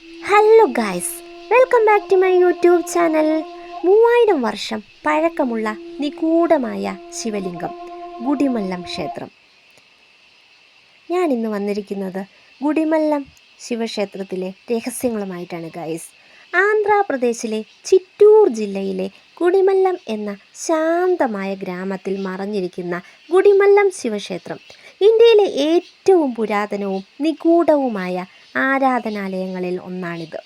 Hello guys welcome back to my YouTube channel മൂവായിരം വർഷം പഴക്കമുള്ള നിഗൂഢമായ ശിവലിംഗം ഗുഡിമല്ലം ക്ഷേത്രം. ഞാൻ ഇന്ന് വന്നിരിക്കുന്നത് ഗുഡിമല്ലം ശിവക്ഷേത്രത്തിലെ രഹസ്യങ്ങളുമായിട്ടാണ് ഗായ്സ് ആന്ധ്രാപ്രദേശിലെ ചിറ്റൂർ ജില്ലയിലെ ഗുഡിമല്ലം എന്ന ശാന്തമായ ഗ്രാമത്തിൽ മറഞ്ഞിരിക്കുന്ന ഗുഡിമല്ലം ശിവക്ഷേത്രം ഇന്ത്യയിലെ ഏറ്റവും പുരാതനവും നിഗൂഢവുമായ ആരാധനാലയങ്ങളിൽ ഒന്നാണിത്.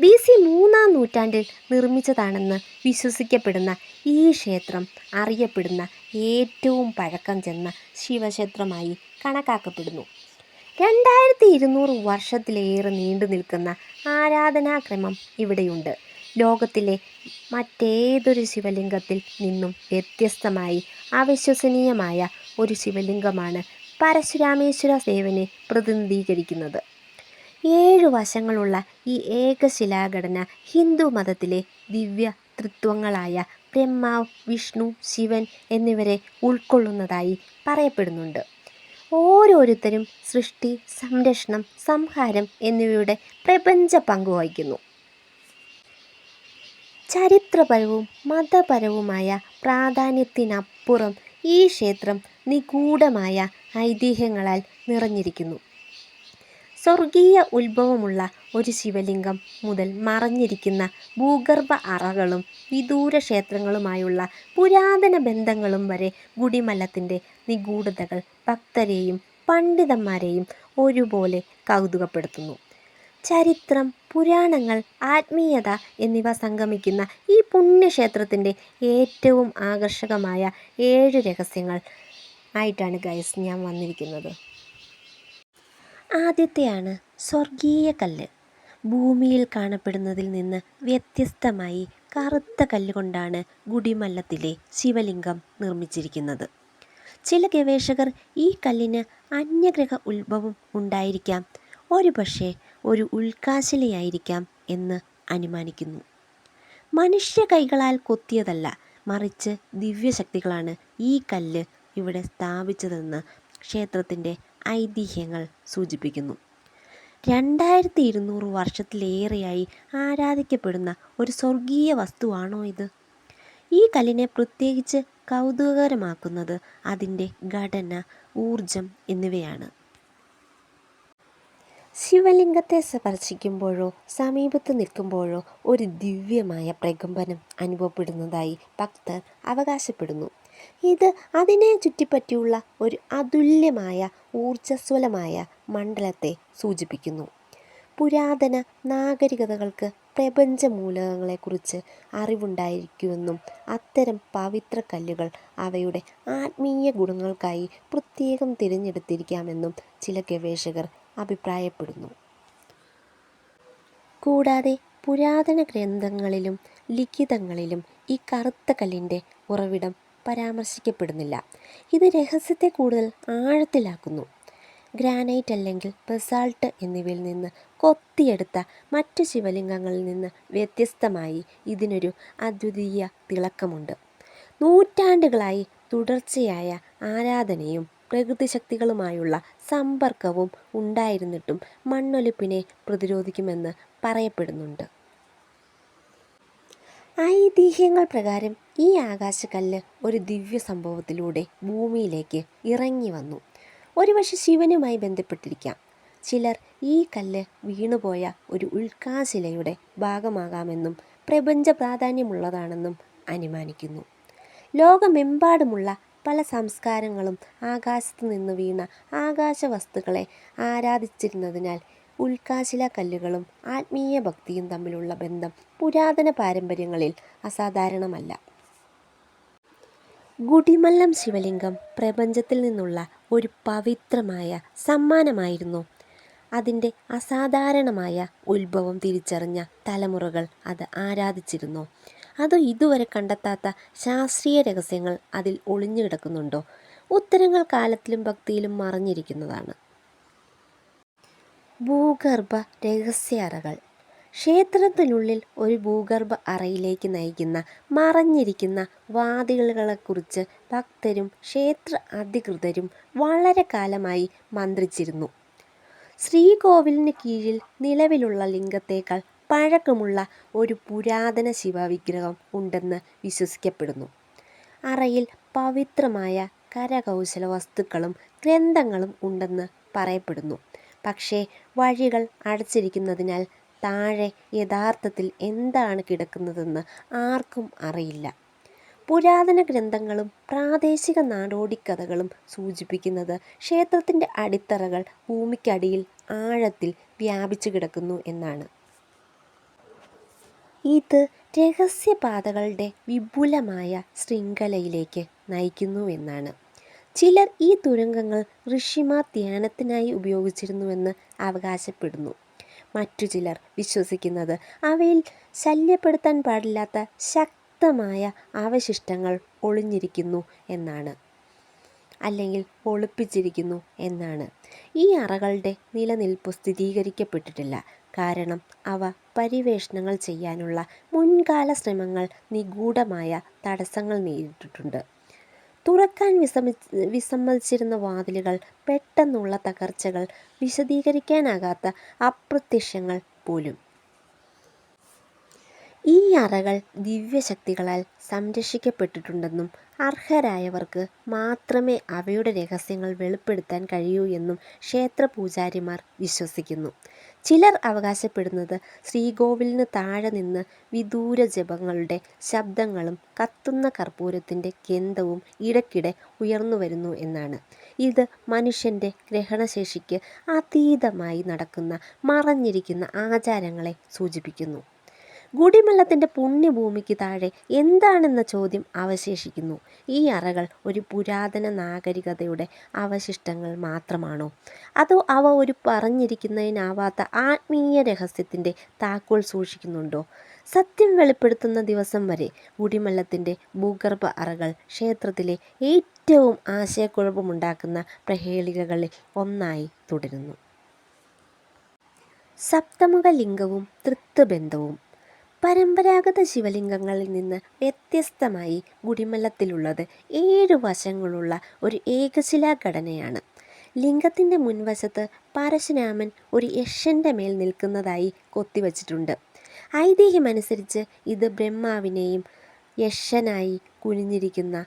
ബി സി മൂന്നാം നൂറ്റാണ്ടിൽ നിർമ്മിച്ചതാണെന്ന് വിശ്വസിക്കപ്പെടുന്ന ഈ ക്ഷേത്രം അറിയപ്പെടുന്ന ഏറ്റവും പഴക്കം ചെന്ന ശിവക്ഷേത്രമായി കണക്കാക്കപ്പെടുന്നു. രണ്ടായിരത്തി ഇരുന്നൂറ് വർഷത്തിലേറെ നീണ്ടു നിൽക്കുന്ന ആരാധനാക്രമം ഇവിടെയുണ്ട്. ലോകത്തിലെ മറ്റേതൊരു ശിവലിംഗത്തിൽ നിന്നും വ്യത്യസ്തമായി അവിശ്വസനീയമായ ഒരു ശിവലിംഗമാണ് പരശുരാമേശ്വര സേവനെ പ്രതിനിധീകരിക്കുന്നത്. ഏഴു വശങ്ങളുള്ള ഈ ഏകശിലാഘടന ഹിന്ദു മതത്തിലെ ദിവ്യ തൃത്വങ്ങളായ ബ്രഹ്മാവ് വിഷ്ണു ശിവൻ എന്നിവരെ ഉൾക്കൊള്ളുന്നതായി പറയപ്പെടുന്നുണ്ട്. ഓരോരുത്തരും സൃഷ്ടി സംരക്ഷണം സംഹാരം എന്നിവയുടെ പ്രപഞ്ച പങ്കുവഹിക്കുന്നു ചരിത്രപരവും മതപരവുമായ പ്രാധാന്യത്തിനപ്പുറം ഈ ക്ഷേത്രം നിഗൂഢമായ ഐതിഹ്യങ്ങളാൽ നിറഞ്ഞിരിക്കുന്നു. സ്വർഗീയ ഉത്ഭവമുള്ള ഒരു ശിവലിംഗം മുതൽ മറഞ്ഞിരിക്കുന്ന ഭൂഗർഭ അറകളും വിദൂര ക്ഷേത്രങ്ങളുമായുള്ള പുരാതന ബന്ധങ്ങളും വരെ ഗുടിമലത്തിന്റെ നിഗൂഢതകൾ ഭക്തരെയും പണ്ഡിതന്മാരെയും ഒരുപോലെ കൗതുകപ്പെടുത്തുന്നു. ചരിത്രം പുരാണങ്ങൾ ആത്മീയത എന്നിവ സംഗമിക്കുന്ന ഈ പുണ്യക്ഷേത്രത്തിന്റെ ഏറ്റവും ആകർഷകമായ ഏഴ് രഹസ്യങ്ങൾ ആയിട്ടാണ് ഗൈസ് ഞാൻ വന്നിരിക്കുന്നത്. ആദ്യത്തെയാണ് സ്വർഗീയ കല്ല്. ഭൂമിയിൽ കാണപ്പെടുന്നതിൽ നിന്ന് വ്യത്യസ്തമായി കറുത്ത കല്ലുകൊണ്ടാണ് ഗുഡിമല്ലത്തിലെ ശിവലിംഗം നിർമ്മിച്ചിരിക്കുന്നത്. ചില ഗവേഷകർ ഈ കല്ലിന് അന്യഗ്രഹ ഉത്ഭവം ഉണ്ടായിരിക്കാം ഒരുപക്ഷെ ഒരു ഉൽക്കാശിലയായിരിക്കാം എന്ന് അനുമാനിക്കുന്നു. മനുഷ്യ കൈകളാൽ കൊത്തിയതല്ല മറിച്ച് ദിവ്യശക്തികളാണ് ഈ കല്ല് ഇവിടെ സ്ഥാപിച്ചതെന്ന് ക്ഷേത്രത്തിന്റെ ഐതിഹ്യങ്ങൾ സൂചിപ്പിക്കുന്നു. രണ്ടായിരത്തി ഇരുന്നൂറ് വർഷത്തിലേറെയായി ആരാധിക്കപ്പെടുന്ന ഒരു സ്വർഗീയ വസ്തുവാണോ ഇത്? ഈ കല്ലിനെ പ്രത്യേകിച്ച് കൗതുകകരമാക്കുന്നത് അതിന്റെ ഘടന ഊർജം എന്നിവയാണ്. ശിവലിംഗത്തെ സ്പർശിക്കുമ്പോഴോ സമീപത്ത് നിൽക്കുമ്പോഴോ ഒരു ദിവ്യമായ പ്രകമ്പനം അനുഭവപ്പെടുന്നതായി ഭക്തർ അവകാശപ്പെടുന്നു. ഇത് അതിനെ ചുറ്റിപ്പറ്റിയുള്ള ഒരു അതുല്യമായ ഊർജസ്വലമായ മണ്ഡലത്തെ സൂചിപ്പിക്കുന്നു. പുരാതന നാഗരികതകൾക്ക് പ്രപഞ്ച മൂലകങ്ങളെക്കുറിച്ച് അറിവുണ്ടായിരിക്കുമെന്നും അത്തരം പവിത്ര കല്ലുകൾ അവയുടെ ആത്മീയ ഗുണങ്ങൾക്കായി പ്രത്യേകം തിരഞ്ഞെടുത്തിരിക്കാമെന്നും ചില ഗവേഷകർ അഭിപ്രായപ്പെടുന്നു. കൂടാതെ പുരാതന ഗ്രന്ഥങ്ങളിലും ലിഖിതങ്ങളിലും ഈ കറുത്ത കല്ലിന്റെ ഉറവിടം പരാമർശിക്കപ്പെടുന്നില്ല. ഇത് രഹസ്യത്തെ കൂടുതൽ ആഴത്തിലാക്കുന്നു. ഗ്രാനൈറ്റ് അല്ലെങ്കിൽ ബസാൾട്ട് എന്നിവയിൽ നിന്ന് കൊത്തിയെടുത്ത മറ്റു ശിവലിംഗങ്ങളിൽ നിന്ന് വ്യത്യസ്തമായി ഇതിനൊരു അദ്വിതീയ തിളക്കമുണ്ട്. നൂറ്റാണ്ടുകളായി തുടർച്ചയായ ആരാധനയും പ്രകൃതിശക്തികളുമായുള്ള സമ്പർക്കവും ഉണ്ടായിരുന്നിട്ടും മണ്ണൊലിപ്പിനെ പ്രതിരോധിക്കുമെന്ന് പറയപ്പെടുന്നുണ്ട്. ഐതിഹ്യങ്ങൾ പ്രകാരം ഈ ആകാശക്കല്ല് ഒരു ദിവ്യ സംഭവത്തിലൂടെ ഭൂമിയിലേക്ക് ഇറങ്ങി വന്നു. ഒരുപക്ഷെ ശിവനുമായി ബന്ധപ്പെട്ടിരിക്കാം. ചിലർ ഈ കല്ല് വീണുപോയ ഒരു ഉൽക്കാശിലയുടെ ഭാഗമാകാമെന്നും പ്രപഞ്ച പ്രാധാന്യമുള്ളതാണെന്നും അനുമാനിക്കുന്നു. ലോകമെമ്പാടുമുള്ള പല സംസ്കാരങ്ങളും ആകാശത്ത് നിന്ന് വീണ ആകാശ വസ്തുക്കളെ ആരാധിച്ചിരുന്നതിനാൽ ഉൽക്കാശില കല്ലുകളും ആത്മീയ ഭക്തിയും തമ്മിലുള്ള ബന്ധം പുരാതന പാരമ്പര്യങ്ങളിൽ അസാധാരണമല്ല. ഗുടിമല്ലം ശിവലിംഗം പ്രപഞ്ചത്തിൽ നിന്നുള്ള ഒരു പവിത്രമായ സമ്മാനമായിരുന്നു. അതിന്റെ അസാധാരണമായ ഉത്ഭവം തിരിച്ചറിഞ്ഞ തലമുറകൾ അത് ആരാധിച്ചിരുന്നു. അത് ഇതുവരെ കണ്ടെത്താത്ത ശാസ്ത്രീയ രഹസ്യങ്ങൾ അതിൽ ഒളിഞ്ഞു കിടക്കുന്നുണ്ടോ ഉത്തരങ്ങൾ കാലത്തിലും ഭക്തിയിലും മറഞ്ഞിരിക്കുന്നതാണ്. ഭൂഗർഭ രഹസ്യ അറകൾ ക്ഷേത്രത്തിനുള്ളിൽ ഒരു ഭൂഗർഭ അറയിലേക്ക് നയിക്കുന്ന മറഞ്ഞിരിക്കുന്ന വാതിലുകളെക്കുറിച്ച് ഭക്തരും ക്ഷേത്ര അധികൃതരും വളരെ കാലമായി മന്ത്രിച്ചിരുന്നു ശ്രീകോവിലിന് കീഴിൽ നിലവിലുള്ള ലിംഗത്തേക്കാൾ പഴക്കമുള്ള ഒരു പുരാതന ശിവവിഗ്രഹം ഉണ്ടെന്ന് വിശ്വസിക്കപ്പെടുന്നു. അറയിൽ പവിത്രമായ കരകൗശല വസ്തുക്കളും ഗ്രന്ഥങ്ങളും ഉണ്ടെന്ന് പറയപ്പെടുന്നു. പക്ഷേ വഴികൾ അടച്ചിരിക്കുന്നതിനാൽ താഴെ യഥാർത്ഥത്തിൽ എന്താണ് കിടക്കുന്നതെന്ന് ആർക്കും അറിയില്ല. പുരാതന ഗ്രന്ഥങ്ങളും പ്രാദേശിക നാടോടിക്കഥകളും സൂചിപ്പിക്കുന്നത് ക്ഷേത്രത്തിന്റെ അടിത്തറകൾ ഭൂമിക്കടിയിൽ ആഴത്തിൽ വ്യാപിച്ചു കിടക്കുന്നു എന്നാണ്. ഇത് രഹസ്യപാതകളുടെ വിപുലമായ ശൃംഖലയിലേക്ക് നയിക്കുന്നുവെന്നാണ്. ചിലർ ഈ തുരങ്കങ്ങൾ ഋഷിമാർ ധ്യാനത്തിനായി ഉപയോഗിച്ചിരുന്നുവെന്ന് അവകാശപ്പെടുന്നു. മറ്റു ചിലർ വിശ്വസിക്കുന്നത് അവയിൽ ശല്യപ്പെടുത്താൻ പാടില്ലാത്ത ശക്തമായ അവശിഷ്ടങ്ങൾ ഒളിഞ്ഞിരിക്കുന്നു എന്നാണ് അല്ലെങ്കിൽ ഒളിപ്പിച്ചിരിക്കുന്നു എന്നാണ്. ഈ അറകളുടെ നിലനിൽപ്പ് സ്ഥിരീകരിക്കപ്പെട്ടിട്ടില്ല, കാരണം അവ പരിവേഷണങ്ങൾ ചെയ്യാനുള്ള മുൻകാല ശ്രമങ്ങൾ നിഗൂഢമായ തടസ്സങ്ങൾ നേരിട്ടിട്ടുണ്ട്. തുറക്കാൻ വിസമ്മതിച്ചിരുന്ന വാതിലുകൾ, പെട്ടെന്നുള്ള തകർച്ചകൾ, വിശദീകരിക്കാനാകാത്ത അപ്രത്യക്ഷങ്ങൾ പോലും. ഈ അറകൾ ദിവ്യശക്തികളാൽ സംരക്ഷിക്കപ്പെട്ടിട്ടുണ്ടെന്നും അർഹരായവർക്ക് മാത്രമേ അവയുടെ രഹസ്യങ്ങൾ വെളിപ്പെടുത്താൻ കഴിയൂ എന്നും ക്ഷേത്രപൂജാരിമാർ വിശ്വസിക്കുന്നു. ചിലർ അവകാശപ്പെടുന്നത് ശ്രീകോവിലിന് താഴെ നിന്ന് വിദൂര ജപങ്ങളുടെ ശബ്ദങ്ങളും കത്തുന്ന കർപ്പൂരത്തിന്റെ ഗന്ധവും ഇടയ്ക്കിടെ ഉയർന്നു വരുന്നു എന്നാണ്. ഇത് മനുഷ്യന്റെ ഗ്രഹണശേഷിക്ക് അതീതമായി നടക്കുന്ന മറഞ്ഞിരിക്കുന്ന ആചാരങ്ങളെ സൂചിപ്പിക്കുന്നു. ഗുഡിമല്ലത്തിന്റെ പുണ്യഭൂമിക്ക് താഴെ എന്താണെന്ന ചോദ്യം അവശേഷിക്കുന്നു. ഈ അറകൾ ഒരു പുരാതന നാഗരികതയുടെ അവശിഷ്ടങ്ങൾ മാത്രമാണോ, അതോ അവ ഒരു പറഞ്ഞിരിക്കുന്നതിനാവാത്ത ആത്മീയ രഹസ്യത്തിന്റെ താക്കോൽ സൂക്ഷിക്കുന്നുണ്ടോ? സത്യം വെളിപ്പെടുത്തുന്ന ദിവസം വരെ ഗുടിമല്ലത്തിന്റെ ഭൂഗർഭ അറകൾ ക്ഷേത്രത്തിലെ ഏറ്റവും ആശയക്കുഴപ്പമുണ്ടാക്കുന്ന പ്രഹേളികകളിൽ ഒന്നായി തുടരുന്നു. സപ്തമുഖ ലിംഗവും തൃത്വബന്ധവും പരമ്പരാഗത ശിവലിംഗങ്ങളിൽ നിന്ന് വ്യത്യസ്തമായി ഗുടിമല്ലത്തിലുള്ളത് ഏഴ് വശങ്ങളുള്ള ഒരു ഏകശിലാഘടനയാണ്. ലിംഗത്തിന്റെ മുൻവശത്ത് പരശുരാമൻ ഒരു യക്ഷന്റെ മേൽ നിൽക്കുന്നതായി കൊത്തിവച്ചിട്ടുണ്ട്. ഐതിഹ്യമനുസരിച്ച് ഇത് ബ്രഹ്മാവിനെയും യക്ഷനായി കുനിഞ്ഞിരിക്കുന്ന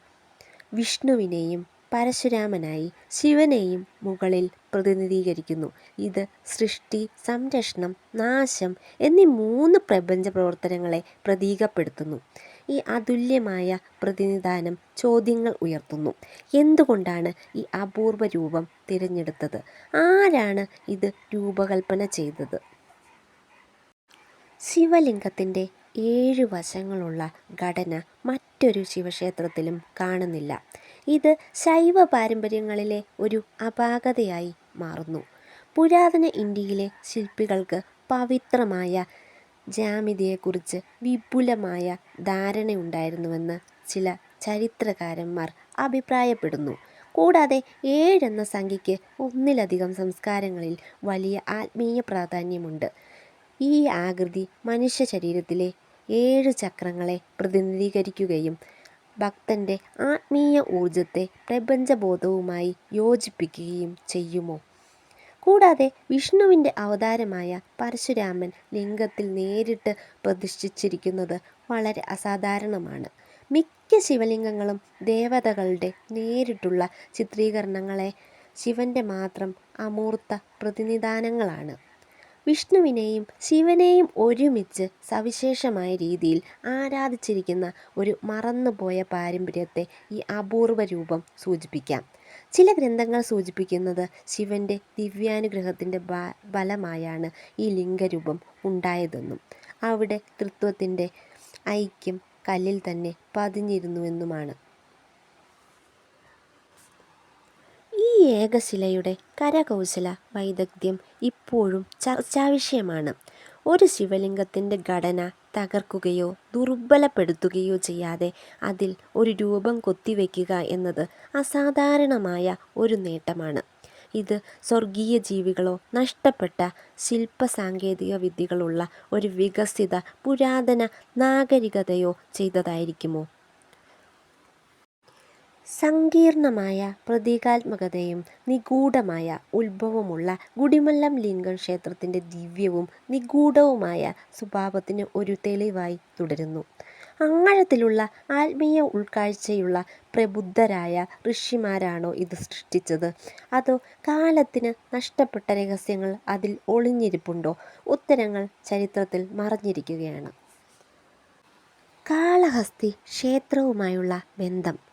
വിഷ്ണുവിനെയും പരശുരാമനായി ശിവനെയും മുകളിൽ പ്രതിനിധീകരിക്കുന്നു. ഇത് സൃഷ്ടി, സംരക്ഷണം, നാശം എന്നീ മൂന്ന് പ്രപഞ്ച പ്രവർത്തനങ്ങളെ പ്രതീകപ്പെടുത്തുന്നു. ഈ അതുല്യമായ പ്രതിനിധാനം ചോദ്യങ്ങൾ ഉയർത്തുന്നു. എന്തുകൊണ്ടാണ് ഈ അപൂർവ രൂപം തിരഞ്ഞെടുത്തത്, ആരാണ് ഇത് രൂപകൽപ്പന ചെയ്തത്? ശിവലിംഗത്തിന്റെ ഏഴ് വശങ്ങളുള്ള ഘടന മറ്റൊരു ശിവക്ഷേത്രത്തിലും കാണുന്നില്ല. ഇത് ശൈവ പാരമ്പര്യങ്ങളിലെ ഒരു അപാകതയായി മാറുന്നു. പുരാതന ഇന്ത്യയിലെ ശില്പികൾക്ക് പവിത്രമായ ജാമിതയെക്കുറിച്ച് വിപുലമായ ധാരണയുണ്ടായിരുന്നുവെന്ന് ചില ചരിത്രകാരന്മാർ അഭിപ്രായപ്പെടുന്നു. കൂടാതെ ഏഴെന്ന സംഖ്യയ്ക്ക് ഒന്നിലധികം സംസ്കാരങ്ങളിൽ വലിയ ആത്മീയ പ്രാധാന്യമുണ്ട്. ഈ ആകൃതി മനുഷ്യ ശരീരത്തിലെ ഏഴ് ചക്രങ്ങളെ പ്രതിനിധീകരിക്കുകയും ഭക്തന്റെ ആത്മീയ ഊർജത്തെ പ്രപഞ്ചബോധവുമായി യോജിപ്പിക്കുകയും ചെയ്യുമോ? കൂടാതെ വിഷ്ണുവിന്റെ അവതാരമായ പരശുരാമൻ ലിംഗത്തിൽ നേരിട്ട് പ്രതിഷ്ഠിച്ചിരിക്കുന്നത് വളരെ അസാധാരണമാണ്. മിക്ക ശിവലിംഗങ്ങളും ദേവതകളുടെ നേരിട്ടുള്ള ചിത്രീകരണങ്ങളെ ശിവന്റെ മാത്രം അമൂർത്ത പ്രതിനിധാനങ്ങളാണ്. വിഷ്ണുവിനെയും ശിവനെയും ഒരുമിച്ച് സവിശേഷമായ രീതിയിൽ ആരാധിച്ചിരിക്കുന്ന ഒരു മറന്നുപോയ പാരമ്പര്യത്തെ ഈ അപൂർവ രൂപം സൂചിപ്പിക്കാം. ചില ഗ്രന്ഥങ്ങൾ സൂചിപ്പിക്കുന്നത് ശിവന്റെ ദിവ്യാനുഗ്രഹത്തിന്റെ ഫലമായാണ് ഈ ലിംഗരൂപം ഉണ്ടായതെന്നും അവിടെ തൃത്വത്തിന്റെ ഐക്യം കല്ലിൽ തന്നെ പതിഞ്ഞിരുന്നുവെന്നുമാണ്. ഈ ഏകശിലയുടെ കരകൗശല വൈദഗ്ധ്യം ഇപ്പോഴും ചർച്ചാവിഷയമാണ്. ഒരു ശിവലിംഗത്തിന്റെ ഘടന തകർക്കുകയോ ദുർബലപ്പെടുത്തുകയോ ചെയ്യാതെ അതിൽ ഒരു രൂപം കൊത്തിവെക്കുക എന്നത് അസാധാരണമായ ഒരു നേട്ടമാണ്. ഇത് സ്വർഗീയ ജീവികളോ നഷ്ടപ്പെട്ട ശില്പസാങ്കേതികവിദ്യകളുള്ള ഒരു വികസിത പുരാതന നാഗരികതയോ ചെയ്തതായിരിക്കുമോ? സങ്കീർണമായ പ്രതീകാത്മകതയും നിഗൂഢമായ ഉത്ഭവമുള്ള ഗുടിമല്ലം ലിംഗം ക്ഷേത്രത്തിന്റെ ദിവ്യവും നിഗൂഢവുമായ സ്വഭാവത്തിന് ഒരു തെളിവായി തുടരുന്നു. ആഴത്തിലുള്ള ആത്മീയ ഉൾക്കാഴ്ചയുള്ള പ്രബുദ്ധരായ ഋഷിമാരാണോ ഇത് സൃഷ്ടിച്ചത്? അതോ കാലത്തിന് നഷ്ടപ്പെട്ട രഹസ്യങ്ങൾ അതിൽ ഒളിഞ്ഞിരിപ്പുണ്ടോ? ഉത്തരങ്ങൾ ചരിത്രത്തിൽ മറഞ്ഞിരിക്കുകയാണ്. കാളഹസ്തി ക്ഷേത്രവുമായുള്ള ബന്ധം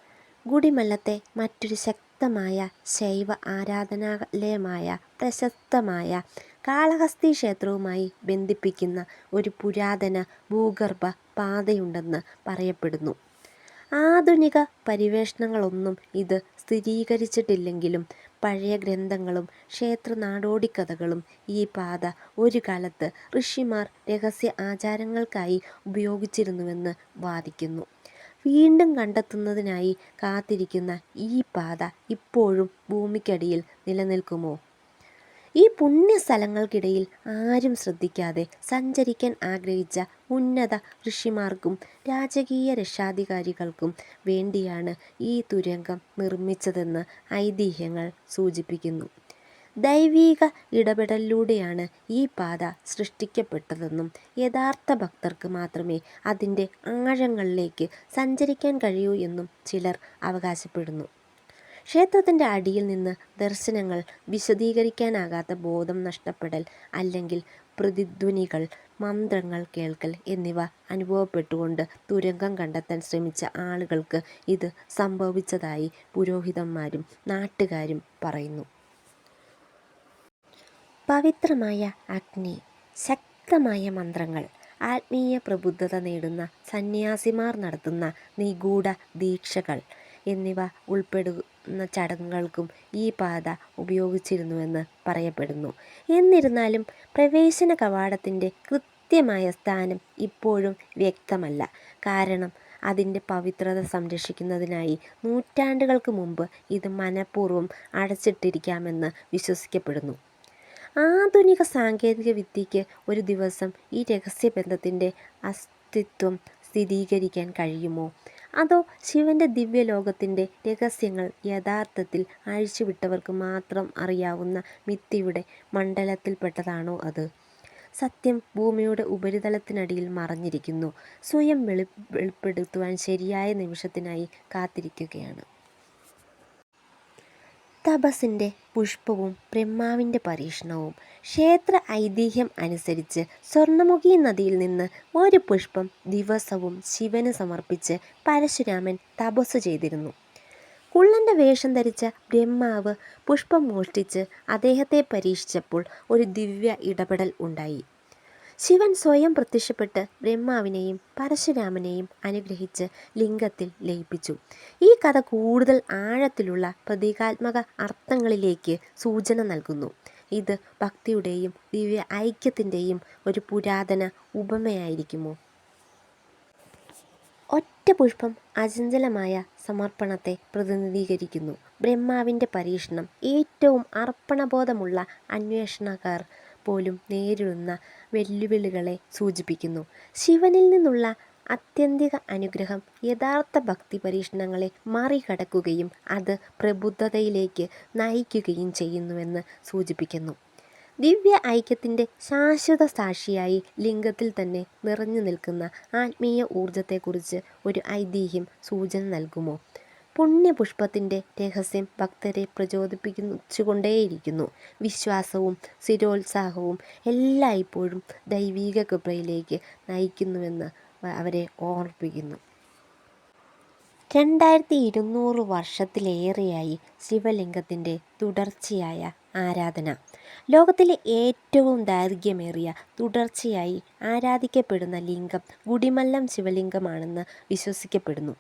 ഗുഡിമല്ലത്തെ മറ്റൊരു ശക്തമായ ശൈവ ആരാധനാലയമായ പ്രശസ്തമായ കാളഹസ്തി ക്ഷേത്രവുമായി ബന്ധിപ്പിക്കുന്ന ഒരു പുരാതന ഭൂഗർഭ പാതയുണ്ടെന്ന് പറയപ്പെടുന്നു. ആധുനിക പരിവേഷണങ്ങളൊന്നും ഇത് സ്ഥിരീകരിച്ചിട്ടില്ലെങ്കിലും പഴയ ഗ്രന്ഥങ്ങളും ക്ഷേത്ര നാടോടിക്കഥകളും ഈ പാത ഒരു കാലത്ത് ഋഷിമാർ രഹസ്യ ആചാരങ്ങൾക്കായി ഉപയോഗിച്ചിരുന്നുവെന്ന് വാദിക്കുന്നു. വീണ്ടും കണ്ടെത്തുന്നതിനായി കാത്തിരിക്കുന്ന ഈ പാത ഇപ്പോഴും ഭൂമിക്കടിയിൽ നിലനിൽക്കുമോ? ഈ പുണ്യ സ്ഥലങ്ങൾക്കിടയിൽ ആരും ശ്രദ്ധിക്കാതെ സഞ്ചരിക്കാൻ ആഗ്രഹിച്ച ഉന്നത ഋഷിമാർക്കും രാജകീയ രക്ഷാധികാരികൾക്കും വേണ്ടിയാണ് ഈ തുരങ്കം നിർമ്മിച്ചതെന്ന് ഐതിഹ്യങ്ങൾ സൂചിപ്പിക്കുന്നു. ദൈവിക ഇടപെടലിലൂടെയാണ് ഈ പാത സൃഷ്ടിക്കപ്പെട്ടതെന്നും യഥാർത്ഥ ഭക്തർക്ക് മാത്രമേ അതിന്റെ ആഴങ്ങളിലേക്ക് സഞ്ചരിക്കാൻ കഴിയൂ എന്നും ചിലർ അവകാശപ്പെടുന്നു. ക്ഷേത്രത്തിന്റെ അടിയിൽ നിന്ന് ദർശനങ്ങൾ, വിശദീകരിക്കാനാകാത്ത ബോധം നഷ്ടപ്പെടൽ അല്ലെങ്കിൽ പ്രതിധ്വനികൾ, മന്ത്രങ്ങൾ കേൾക്കൽ എന്നിവ അനുഭവപ്പെട്ടുകൊണ്ട് തുരങ്കം കണ്ടെത്താൻ ശ്രമിച്ച ആളുകൾക്ക് ഇത് സംഭവിച്ചതായി പുരോഹിതന്മാരും നാട്ടുകാരും പറയുന്നു. പവിത്രമായ അഗ്നി, ശക്തമായ മന്ത്രങ്ങൾ, ആത്മീയ പ്രബുദ്ധത നേടുന്ന സന്യാസിമാർ നടത്തുന്ന നിഗൂഢ ദീക്ഷകൾ എന്നിവ ഉൾപ്പെടുന്ന ചടങ്ങുകൾക്കും ഈ പാത ഉപയോഗിച്ചിരുന്നുവെന്ന് പറയപ്പെടുന്നു. എന്നിരുന്നാലും പ്രവേശന കവാടത്തിന്റെ കൃത്യമായ സ്ഥാനം ഇപ്പോഴും വ്യക്തമല്ല. കാരണം അതിന്റെ പവിത്രത സംരക്ഷിക്കുന്നതിനായി നൂറ്റാണ്ടുകൾക്ക് മുമ്പ് ഇത് മനഃപൂർവം അടച്ചിട്ടിരിക്കാമെന്ന് വിശ്വസിക്കപ്പെടുന്നു. ആധുനിക സാങ്കേതിക വിദ്യയ്ക്ക് ഒരു ദിവസം ഈ രഹസ്യബന്ധത്തിന്റെ അസ്തിത്വം സ്ഥിരീകരിക്കാൻ കഴിയുമോ? അതോ ശിവന്റെ ദിവ്യലോകത്തിന്റെ രഹസ്യങ്ങൾ യഥാർത്ഥത്തിൽ അഴിച്ചുവിട്ടവർക്ക് മാത്രം അറിയാവുന്ന മിത്തിയുടെ മണ്ഡലത്തിൽപ്പെട്ടതാണോ അത്? സത്യം ഭൂമിയുടെ ഉപരിതലത്തിനടിയിൽ മറഞ്ഞിരിക്കുന്നു, സ്വയം വെളി വെളിപ്പെടുത്തുവാൻ ശരിയായ നിമിഷത്തിനായി കാത്തിരിക്കുകയാണ്. തപസ്സിന്റെ പുഷ്പവും ബ്രഹ്മാവിന്റെ പരീക്ഷണവും ക്ഷേത്ര ഐതിഹ്യം അനുസരിച്ച് സ്വർണമുഖി നദിയിൽ നിന്ന് ഒരു പുഷ്പം ദിവസവും ശിവന് സമർപ്പിച്ച് പരശുരാമൻ തപസ് ചെയ്തിരുന്നു. കുള്ളന്റെ വേഷം ധരിച്ച ബ്രഹ്മാവ് പുഷ്പം മോഷ്ടിച്ച് അദ്ദേഹത്തെ പരീക്ഷിച്ചപ്പോൾ ഒരു ദിവ്യ ഇടപെടൽ ഉണ്ടായി. ശിവൻ സ്വയം പ്രത്യക്ഷപ്പെട്ട് ബ്രഹ്മാവിനെയും പരശുരാമനെയും അനുഗ്രഹിച്ച് ലിംഗത്തിൽ ലയിപ്പിച്ചു. ഈ കഥ കൂടുതൽ ആഴത്തിലുള്ള പ്രതീകാത്മക അർത്ഥങ്ങളിലേക്ക് സൂചന നൽകുന്നു. ഇത് ഭക്തിയുടെയും ദിവ്യ ഐക്യത്തിന്റെയും ഒരു പുരാതന ഉപമയായിരിക്കുമോ? ഒറ്റ പുഷ്പം അചഞ്ചലമായ സമർപ്പണത്തെ പ്രതിനിധീകരിക്കുന്നു. ബ്രഹ്മാവിന്റെ പരീക്ഷണം ഏറ്റവും അർപ്പണബോധമുള്ള അന്വേഷകർ പോലും നേരിടുന്ന വെല്ലുവിളികളെ സൂചിപ്പിക്കുന്നു. ശിവനിൽ നിന്നുള്ള അത്യന്തിക അനുഗ്രഹം യഥാർത്ഥ ഭക്തി പരീക്ഷണങ്ങളെ മറികടക്കുകയും അത് പ്രബുദ്ധതയിലേക്ക് നയിക്കുകയും ചെയ്യുന്നുവെന്ന് സൂചിപ്പിക്കുന്നു. ദിവ്യ ഐക്യത്തിന്റെ ശാശ്വത സാക്ഷിയായി ലിംഗത്തിൽ തന്നെ നിറഞ്ഞുനിൽക്കുന്ന ആത്മീയ ഊർജത്തെക്കുറിച്ച് ഒരു ഐതിഹ്യം സൂചന നൽകുമോ? പുണ്യപുഷ്പത്തിന്റെ രഹസ്യം ഭക്തരെ പ്രചോദിപ്പിച്ചുകൊണ്ടേയിരിക്കുന്നു. വിശ്വാസവും സ്ഥിരോത്സാഹവും എല്ലായ്പ്പോഴും ദൈവീക കൃപയിലേക്ക് നയിക്കുന്നുവെന്ന് അവരെ ഓർമ്മിപ്പിക്കുന്നു. രണ്ടായിരത്തി ഇരുന്നൂറ് വർഷത്തിലേറെയായി ശിവലിംഗത്തിന്റെ തുടർച്ചയായ ആരാധന. ലോകത്തിലെ ഏറ്റവും ദൈർഘ്യമേറിയ തുടർച്ചയായി ആരാധിക്കപ്പെടുന്ന ലിംഗം ഗുഡിമല്ലം ശിവലിംഗമാണെന്ന് വിശ്വസിക്കപ്പെടുന്നു.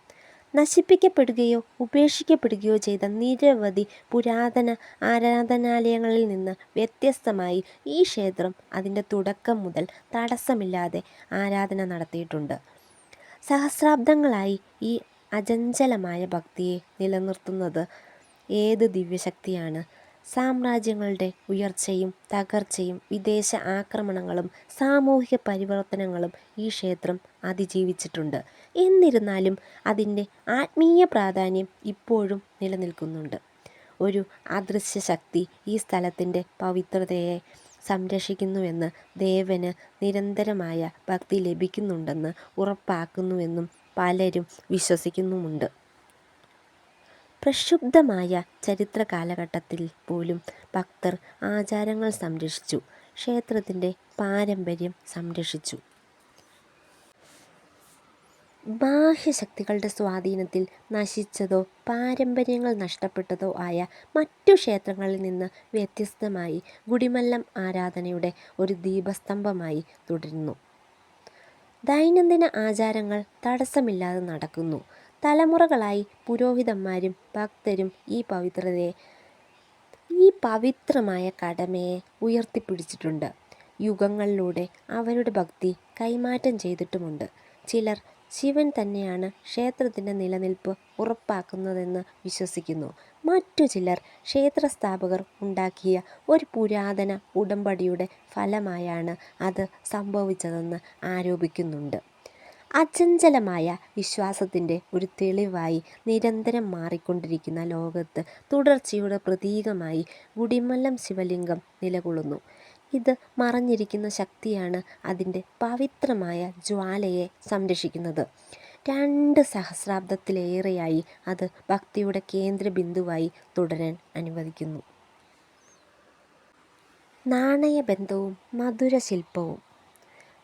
നശിപ്പിക്കപ്പെടുകയോ ഉപേക്ഷിക്കപ്പെടുകയോ ചെയ്ത നിരവധി പുരാതന ആരാധനാലയങ്ങളിൽ നിന്ന് വ്യത്യസ്തമായി ഈ ക്ഷേത്രം അതിന്റെ തുടക്കം മുതൽ തടസ്സമില്ലാതെ ആരാധന നടത്തിയിട്ടുണ്ട്. സഹസ്രാബ്ദങ്ങളായി ഈ അചഞ്ചലമായ ഭക്തിയെ നിലനിർത്തുന്നത് ഏത് ദിവ്യശക്തിയാണ്? സാമ്രാജ്യങ്ങളുടെ ഉയർച്ചയും തകർച്ചയും വിദേശ ആക്രമണങ്ങളും സാമൂഹിക പരിവർത്തനങ്ങളും ഈ ക്ഷേത്രം അതിജീവിച്ചിട്ടുണ്ട്. എന്നിരുന്നാലും അതിന്റെ ആത്മീയ പ്രാധാന്യം ഇപ്പോഴും നിലനിൽക്കുന്നുണ്ട്. ഒരു അദൃശ്യ ശക്തി ഈ സ്ഥലത്തിന്റെ പവിത്രതയെ സംരക്ഷിക്കുന്നുവെന്ന് ദേവന് നിരന്തരമായ ഭക്തി ലഭിക്കുന്നുണ്ടെന്ന് ഉറപ്പാക്കുന്നുവെന്നും പലരും വിശ്വസിക്കുന്നുമുണ്ട്. പ്രക്ഷുബ്ധമായ ചരിത്ര കാലഘട്ടത്തിൽ പോലും ഭക്തർ ആചാരങ്ങൾ സംരക്ഷിച്ചു, ക്ഷേത്രത്തിന്റെ പാരമ്പര്യം സംരക്ഷിച്ചു. ബാഹ്യശക്തികളുടെ സ്വാധീനത്തിൽ നശിച്ചതോ പാരമ്പര്യങ്ങൾ നഷ്ടപ്പെട്ടതോ ആയ മറ്റു ക്ഷേത്രങ്ങളിൽ നിന്ന് വ്യത്യസ്തമായി ഗുടിമല്ലം ആരാധനയുടെ ഒരു ദീപസ്തംഭമായി തുടരുന്നു. ദൈനംദിന ആചാരങ്ങൾ തടസ്സമില്ലാതെ നടക്കുന്നു. തലമുറകളായി പുരോഹിതന്മാരും ഭക്തരും ഈ പവിത്രതയെ ഈ പവിത്രമായ കടമയെ ഉയർത്തിപ്പിടിച്ചിട്ടുണ്ട്. യുഗങ്ങളിലൂടെ അവരുടെ ഭക്തി കൈമാറ്റം ചെയ്തിട്ടുമുണ്ട്. ചിലർ ശിവൻ തന്നെയാണ് ക്ഷേത്രത്തിന്റെ നിലനിൽപ്പ് ഉറപ്പാക്കുന്നതെന്ന് വിശ്വസിക്കുന്നു. മറ്റു ചിലർ ക്ഷേത്രസ്ഥാപകർ ഉണ്ടാക്കിയ ഒരു പുരാതന ഉടമ്പടിയുടെ ഫലമായാണ് അത് സംഭവിച്ചതെന്ന് ആരോപിക്കുന്നുണ്ട്. അചഞ്ചലമായ വിശ്വാസത്തിന്റെ ഒരു തെളിവായി നിരന്തരം മാറിക്കൊണ്ടിരിക്കുന്ന ലോകത്ത് തുടർച്ചയുടെ പ്രതീകമായി ഗുടിമല്ലം ശിവലിംഗം നിലകൊള്ളുന്നു. ഇത് മറഞ്ഞിരിക്കുന്ന ശക്തിയാണ് അതിന്റെ പവിത്രമായ ജ്വാലയെ സംരക്ഷിക്കുന്നത്. രണ്ട് സഹസ്രാബ്ദത്തിലേറെയായി അത് ഭക്തിയുടെ കേന്ദ്രബിന്ദുവായി തുടരാൻ അനുവദിക്കുന്നു. നാണയബന്ധവും മധുരശില്പവും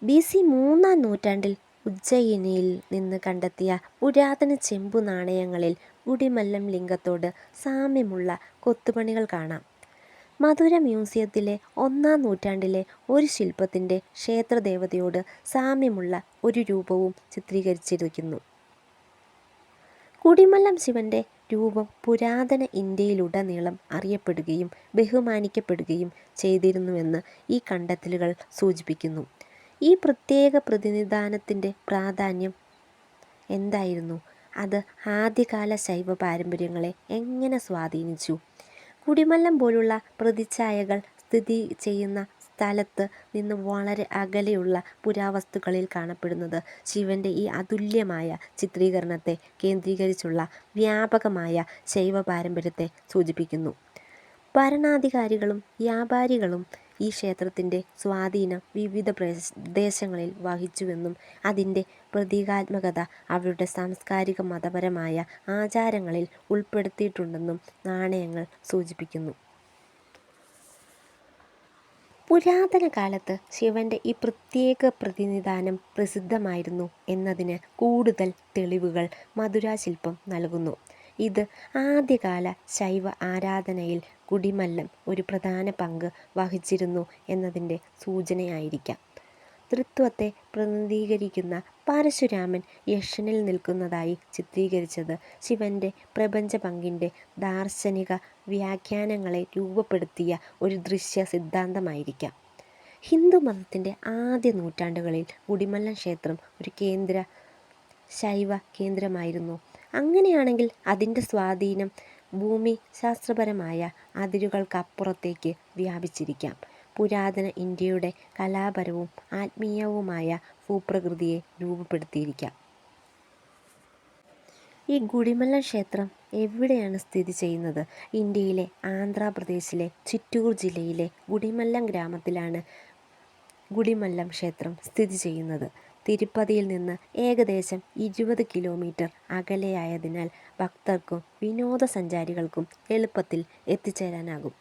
ബി. സി മൂന്നാം നൂറ്റാണ്ടിൽ ഉജ്ജയിനിയിൽ നിന്ന് കണ്ടെത്തിയ പുരാതന ചെമ്പു നാണയങ്ങളിൽ ഉടിമല്ലം ലിംഗത്തോട് സാമ്യമുള്ള കൊത്തുപണികൾ കാണാം. മധുര മ്യൂസിയത്തിലെ ഒന്നാം നൂറ്റാണ്ടിലെ ഒരു ശില്പത്തിന്റെ ക്ഷേത്രദേവതയോട് സാമ്യമുള്ള ഒരു രൂപവും ചിത്രീകരിച്ചിരിക്കുന്നു. കുടിമല്ലം ശിവന്റെ രൂപം പുരാതന ഇന്ത്യയിലുടനീളം അറിയപ്പെടുകയും ബഹുമാനിക്കപ്പെടുകയും ചെയ്തിരുന്നുവെന്ന് ഈ കണ്ടെത്തലുകൾ സൂചിപ്പിക്കുന്നു. ഈ പ്രത്യേക പ്രതിനിധാനത്തിന്റെ പ്രാധാന്യം എന്തായിരുന്നു? അത് ആദ്യകാല ശൈവ പാരമ്പര്യങ്ങളെ എങ്ങനെ സ്വാധീനിച്ചു? കുടിമല്ലം പോലുള്ള പ്രതിച്ഛായകൾ സ്ഥിതി ചെയ്യുന്ന സ്ഥലത്ത് നിന്ന് വളരെ അകലെയുള്ള പുരാവസ്തുക്കളിൽ കാണപ്പെടുന്നത് ശിവന്റെ ഈ അതുല്യമായ ചിത്രീകരണത്തെ കേന്ദ്രീകരിച്ചുള്ള വ്യാപകമായ ശൈവപാരമ്പര്യത്തെ സൂചിപ്പിക്കുന്നു. ഭരണാധികാരികളും വ്യാപാരികളും ഈ ക്ഷേത്രത്തിന്റെ സ്വാധീനം വിവിധ പ്രദേശങ്ങളിൽ വഹിച്ചുവെന്നും അതിന്റെ പ്രതീകാത്മകത അവരുടെ സാംസ്കാരിക മതപരമായ ആചാരങ്ങളിൽ ഉൾപ്പെടുത്തിയിട്ടുണ്ടെന്നും നാണയങ്ങൾ സൂചിപ്പിക്കുന്നു. പുരാതന കാലത്ത് ശിവന്റെ ഈ പ്രത്യേക പ്രതിനിധാനം പ്രസിദ്ധമായിരുന്നു എന്നതിന് കൂടുതൽ തെളിവുകൾ മധുരാശില്പം നൽകുന്നു. ഇത് ആദ്യകാല ശൈവ ആരാധനയിൽ കുടിമല്ലം ഒരു പ്രധാന പങ്ക് വഹിച്ചിരുന്നു എന്നതിന്റെ സൂചനയായിരിക്കാം. തൃത്വത്തെ പ്രതിനിധീകരിക്കുന്ന പരശുരാമൻ യക്ഷനിൽ നിൽക്കുന്നതായി ചിത്രീകരിച്ചത് ശിവന്റെ പ്രപഞ്ചപങ്കിന്റെ ദാർശനിക വ്യാഖ്യാനങ്ങളെ രൂപപ്പെടുത്തിയ ഒരു ദൃശ്യ സിദ്ധാന്തമായിരിക്കാം. ഹിന്ദുമതത്തിന്റെ ആദ്യ നൂറ്റാണ്ടുകളിൽ ഗുഡിമല്ലം ക്ഷേത്രം ഒരു കേന്ദ്ര ശൈവ കേന്ദ്രമായിരുന്നു. അങ്ങനെയാണെങ്കിൽ അതിന്റെ സ്വാധീനം ഭൂമി ശാസ്ത്രപരമായ അതിരുകൾക്കപ്പുറത്തേക്ക് വ്യാപിച്ചിരിക്കാം. പുരാതന ഇന്ത്യയുടെ കലാപരവും ആത്മീയവുമായ ഭൂപ്രകൃതിയെ രൂപപ്പെടുത്തിയിരിക്കാം. ഈ ഗുഡിമല്ലം ക്ഷേത്രം എവിടെയാണ് സ്ഥിതി ചെയ്യുന്നത്? ഇന്ത്യയിലെ ആന്ധ്രാപ്രദേശിലെ ചിറ്റൂർ ജില്ലയിലെ ഗുഡിമല്ലം ഗ്രാമത്തിലാണ് ഗുഡിമല്ലം ക്ഷേത്രം സ്ഥിതി ചെയ്യുന്നത്. തിരുപ്പതിയിൽ നിന്ന് ഏകദേശം ഇരുപത് കിലോമീറ്റർ അകലെയായതിനാൽ ഭക്തർക്കും വിനോദസഞ്ചാരികൾക്കും എളുപ്പത്തിൽ എത്തിച്ചേരാനാകും.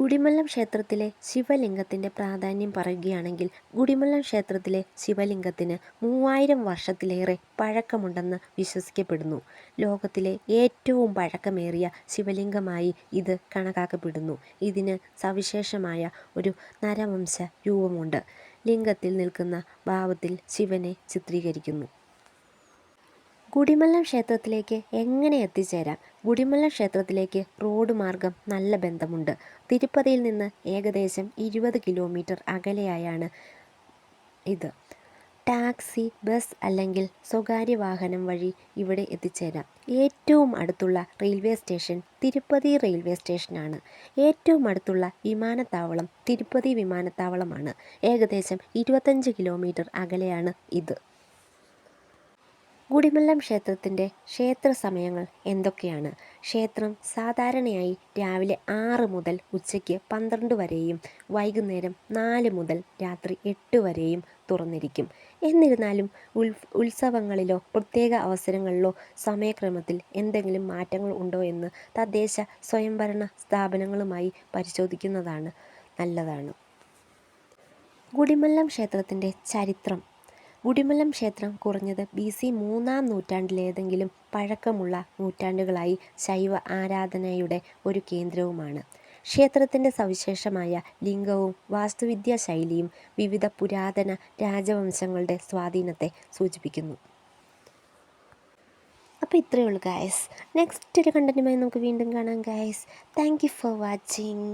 ഗുഡിമല്ലം ക്ഷേത്രത്തിലെ ശിവലിംഗത്തിന്റെ പ്രാധാന്യം പറയുകയാണെങ്കിൽ ഗുഡിമല്ലം ക്ഷേത്രത്തിലെ ശിവലിംഗത്തിന് മൂവായിരം വർഷത്തിലേറെ പഴക്കമുണ്ടെന്ന് വിശ്വസിക്കപ്പെടുന്നു. ലോകത്തിലെ ഏറ്റവും പഴക്കമേറിയ ശിവലിംഗമായി ഇത് കണക്കാക്കപ്പെടുന്നു. ഇതിന് സവിശേഷമായ ഒരു നരവംശ രൂപമുണ്ട്. ലിംഗത്തിൽ നിൽക്കുന്ന ഭാവത്തിൽ ശിവനെ ചിത്രീകരിക്കുന്നു. ഗുഡിമല്ലം ക്ഷേത്രത്തിലേക്ക് എങ്ങനെ എത്തിച്ചേരാം? ഗുഡിമല്ലം ക്ഷേത്രത്തിലേക്ക് റോഡ് മാർഗം നല്ല ബന്ധമുണ്ട്. തിരുപ്പതിയിൽ നിന്ന് ഏകദേശം ഇരുപത് കിലോമീറ്റർ അകലെയായാണ് ഇത്. ടാക്സി, ബസ് അല്ലെങ്കിൽ സ്വകാര്യ വാഹനം വഴി ഇവിടെ എത്തിച്ചേരാം. ഏറ്റവും അടുത്തുള്ള റെയിൽവേ സ്റ്റേഷൻ തിരുപ്പതി റെയിൽവേ സ്റ്റേഷനാണ്. ഏറ്റവും അടുത്തുള്ള വിമാനത്താവളം തിരുപ്പതി വിമാനത്താവളമാണ്. ഏകദേശം ഇരുപത്തഞ്ച് കിലോമീറ്റർ അകലെയാണ് ഇത്. കുടിമല്ലം ക്ഷേത്രത്തിന്റെ ക്ഷേത്ര സമയങ്ങൾ എന്തൊക്കെയാണ്? ക്ഷേത്രം സാധാരണയായി രാവിലെ ആറ് മുതൽ ഉച്ചയ്ക്ക് പന്ത്രണ്ട് വരെയും വൈകുന്നേരം നാല് മുതൽ രാത്രി എട്ട് വരെയും തുറന്നിരിക്കും. എന്നിരുന്നാലും ഉൽ ഉത്സവങ്ങളിലോ പ്രത്യേക അവസരങ്ങളിലോ സമയക്രമത്തിൽ എന്തെങ്കിലും മാറ്റങ്ങൾ ഉണ്ടോ എന്ന് തദ്ദേശ സ്വയംഭരണ സ്ഥാപനങ്ങളുമായി പരിശോധിക്കുന്നതാണ് നല്ലതാണ്. ഗുഡിമല്ലം ക്ഷേത്രത്തിന്റെ ചരിത്രം. ഗുഡിമല്ലം ക്ഷേത്രം കുറഞ്ഞത് ബി സി മൂന്നാം നൂറ്റാണ്ടിലേതെങ്കിലും പഴക്കമുള്ള നൂറ്റാണ്ടുകളായി ശൈവ ആരാധനയുടെ ഒരു കേന്ദ്രവുമാണ്. ക്ഷേത്രത്തിന്റെ സവിശേഷമായ ലിംഗവും വാസ്തുവിദ്യാ ശൈലിയും വിവിധ പുരാതന രാജവംശങ്ങളുടെ സ്വാധീനത്തെ സൂചിപ്പിക്കുന്നു. അപ്പോൾ ഇത്രയേ ഉള്ളൂ ഗായസ് നെക്സ്റ്റ് ഒരു കണ്ടന്റുമായി നമുക്ക് വീണ്ടും കാണാം guys thank you for watching